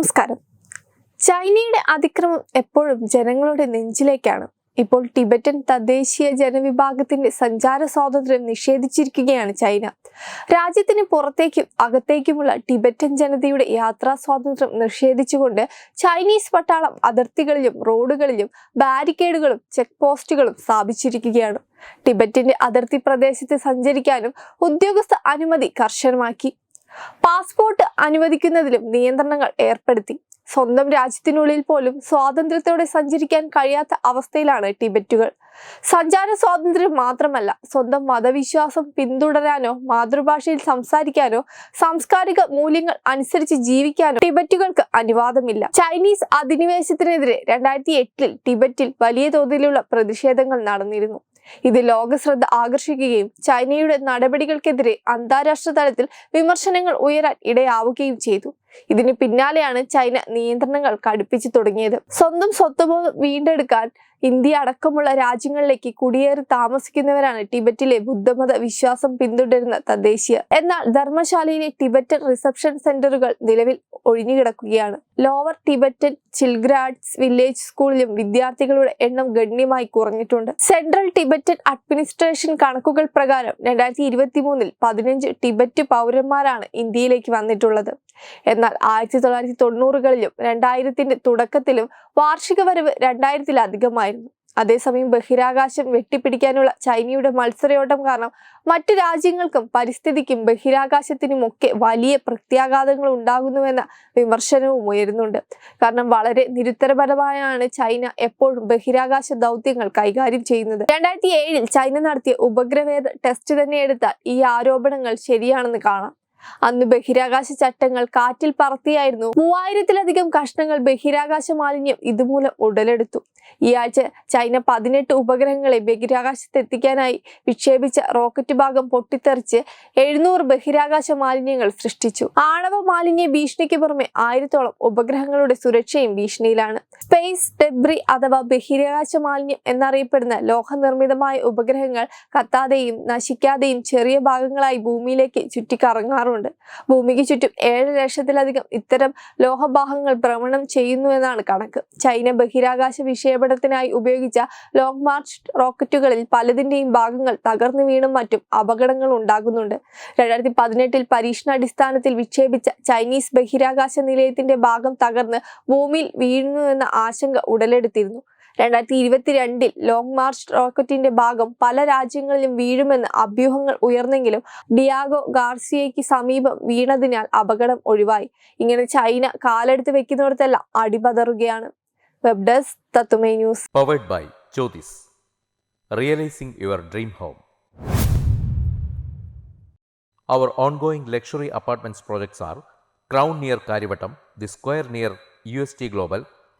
നമസ്കാരം. ചൈനയുടെ അതിക്രമം എപ്പോഴും ജനങ്ങളുടെ നെഞ്ചിലേക്കാണ്. ഇപ്പോൾ ടിബറ്റൻ തദ്ദേശീയ ജനവിഭാഗത്തിന്റെ സഞ്ചാര സ്വാതന്ത്ര്യം നിഷേധിച്ചിരിക്കുകയാണ് ചൈന. രാജ്യത്തിന് പുറത്തേക്കും അകത്തേക്കുമുള്ള ടിബറ്റൻ ജനതയുടെ യാത്രാ സ്വാതന്ത്ര്യം നിഷേധിച്ചുകൊണ്ട് ചൈനീസ് പട്ടാളം അതിർത്തികളിലും റോഡുകളിലും ബാരിക്കേഡുകളും ചെക്ക് പോസ്റ്റുകളും സ്ഥാപിച്ചിരിക്കുകയാണ്. ടിബറ്റിന്റെ അതിർത്തി പ്രദേശത്ത് സഞ്ചരിക്കാനും ഉദ്യോഗസ്ഥ അനുമതി കർശനമാക്കി. പാസ്പോർട്ട് അനുവദിക്കുന്നതിലും നിയന്ത്രണങ്ങൾ ഏർപ്പെടുത്തി. സ്വന്തം രാജ്യത്തിനുള്ളിൽ പോലും സ്വാതന്ത്ര്യത്തോടെ സഞ്ചരിക്കാൻ കഴിയാത്ത അവസ്ഥയിലാണ് ടിബറ്റുകൾ. സഞ്ചാര സ്വാതന്ത്ര്യം മാത്രമല്ല സ്വന്തം മതവിശ്വാസം പിന്തുടരാനോ മാതൃഭാഷയിൽ സംസാരിക്കാനോ സാംസ്കാരിക മൂല്യങ്ങൾ അനുസരിച്ച് ജീവിക്കാനോ ടിബറ്റുകൾക്ക് അനുവാദമില്ല. ചൈനീസ് അധിനിവേശത്തിനെതിരെ രണ്ടായിരത്തി എട്ടിൽ ടിബറ്റിൽ വലിയ തോതിലുള്ള പ്രതിഷേധങ്ങൾ നടന്നിരുന്നു. ഇത് ലോകശ്രദ്ധ ആകർഷിക്കുകയും ചൈനയുടെ നടപടികൾക്കെതിരെ അന്താരാഷ്ട്ര തലത്തിൽ വിമർശനങ്ങൾ ഉയരാൻ ഇടയാവുകയും ചെയ്തു. ഇതിന് പിന്നാലെയാണ് ചൈന നിയന്ത്രണങ്ങൾ കടുപ്പിച്ചു തുടങ്ങിയത്. സ്വന്തം സ്വത്തുബോധം വീണ്ടെടുക്കാൻ ഇന്ത്യ അടക്കമുള്ള രാജ്യങ്ങളിലേക്ക് കുടിയേറി താമസിക്കുന്നവരാണ് ടിബറ്റിലെ ബുദ്ധമത വിശ്വാസം പിന്തുടരുന്ന തദ്ദേശീയർ എന്നാൽ ധർമ്മശാലയിലെ ടിബറ്റൻ റിസപ്ഷൻ സെന്ററുകൾ നിലവിൽ ഒഴിഞ്ഞുകിടക്കുകയാണ്. ലോവർ ടിബറ്റൻ ചിൽഗ്രാഡ്സ് വില്ലേജ് സ്കൂളിലും വിദ്യാർത്ഥികളുടെ എണ്ണം ഗണ്യമായി കുറഞ്ഞിട്ടുണ്ട്. സെൻട്രൽ ടിബറ്റൻ അഡ്മിനിസ്ട്രേഷൻ കണക്കുകൾ പ്രകാരം രണ്ടായിരത്തി ഇരുപത്തി മൂന്നിൽ പതിനഞ്ച് ടിബറ്റ് പൗരന്മാരാണ് ഇന്ത്യയിലേക്ക് വന്നിട്ടുള്ളത്. എന്നാൽ ആയിരത്തി തൊള്ളായിരത്തി തൊണ്ണൂറുകളിലും രണ്ടായിരത്തിന്റെ തുടക്കത്തിലും വാർഷിക വരവ് രണ്ടായിരത്തിലധികമായിരുന്നു. അതേസമയം ബഹിരാകാശം വെട്ടിപ്പിടിക്കാനുള്ള ചൈനയുടെ മത്സരയോട്ടം കാരണം മറ്റു രാജ്യങ്ങൾക്കും പരിസ്ഥിതിക്കും ബഹിരാകാശത്തിനുമൊക്കെ വലിയ പ്രത്യാഘാതങ്ങൾ ഉണ്ടാകുന്നുവെന്ന വിമർശനവും ഉയരുന്നുണ്ട്. കാരണം വളരെ നിരുത്തരപരമായാണ് ചൈന എപ്പോഴും ബഹിരാകാശ ദൗത്യങ്ങൾ കൈകാര്യം ചെയ്യുന്നത്. രണ്ടായിരത്തി ഏഴിൽ ചൈന നടത്തിയ ഉപഗ്രവേദ ടെസ്റ്റ് തന്നെ എടുത്താൽ ഈ ആരോപണങ്ങൾ ശരിയാണെന്ന് കാണാം. അന്ന് ബഹിരാകാശ ചട്ടങ്ങൾ കാറ്റിൽ പറത്തിയായിരുന്നു. മൂവായിരത്തിലധികം കഷ്ണങ്ങൾ ബഹിരാകാശ മാലിന്യം ഇതുമൂലം ഉടലെടുത്തു. ഈ ആഴ്ച ചൈന പതിനെട്ട് ഉപഗ്രഹങ്ങളെ ബഹിരാകാശത്തെത്തിക്കാനായി വിക്ഷേപിച്ച റോക്കറ്റ് ഭാഗം പൊട്ടിത്തെറിച്ച് എഴുന്നൂറ് ബഹിരാകാശ മാലിന്യങ്ങൾ സൃഷ്ടിച്ചു. ആണവ മാലിന്യ ഭീഷണിക്ക് പുറമെ ആയിരത്തോളം ഉപഗ്രഹങ്ങളുടെ സുരക്ഷയും ഭീഷണിയിലാണ്. സ്പേസ് ഡെബ്രി അഥവാ ബഹിരാകാശ മാലിന്യം എന്നറിയപ്പെടുന്ന ലോഹനിർമ്മിതമായ ഉപഗ്രഹങ്ങൾ കത്താതെയും നശിക്കാതെയും ചെറിയ ഭാഗങ്ങളായി ഭൂമിയിലേക്ക് ചുറ്റിക്കറങ്ങാറുണ്ട്. ഭൂമിക്ക് ചുറ്റും ഏഴ് ലക്ഷത്തിലധികം ഇത്തരം ലോഹഭാഗങ്ങൾ ഭ്രമണം ചെയ്യുന്നുവെന്നാണ് കണക്ക്. ചൈന ബഹിരാകാശ വിക്ഷേപണത്തിനായി ഉപയോഗിച്ച ലോങ് മാർച്ച് റോക്കറ്റുകളിൽ പലതിന്റെയും ഭാഗങ്ങൾ തകർന്നു വീണും മറ്റും അപകടങ്ങൾ ഉണ്ടാകുന്നുണ്ട്. രണ്ടായിരത്തി പതിനെട്ടിൽ പരീക്ഷണാടിസ്ഥാനത്തിൽ വിക്ഷേപിച്ച ചൈനീസ് ബഹിരാകാശ നിലയത്തിന്റെ ഭാഗം തകർന്ന് ഭൂമിയിൽ വീഴുന്നുവെന്ന ആശങ്ക ഉടലെടുത്തിരുന്നു. രണ്ടായിരത്തി ഇരുപത്തിരണ്ടിൽ ലോങ് മാർച്ച് റോക്കറ്റിന്റെ ഭാഗം പല രാജ്യങ്ങളിലും വീഴുമെന്ന് അഭ്യൂഹങ്ങൾ ഉയർന്നെങ്കിലും ഡിയാഗോ ഗാർസിയയ്ക്ക് സമീപം വീണതിനാൽ അപകടം ഒഴിവായി. ഇങ്ങനെ ചൈന കാലെടുത്ത് വെക്കുന്നിടത്തെല്ലാം അടിപതറുകയാണ്. വെബ് ഡെസ്ക് തത്തുമൈ news powered by Jyothis realizing your dream home Our ongoing luxury apartments projects are Crown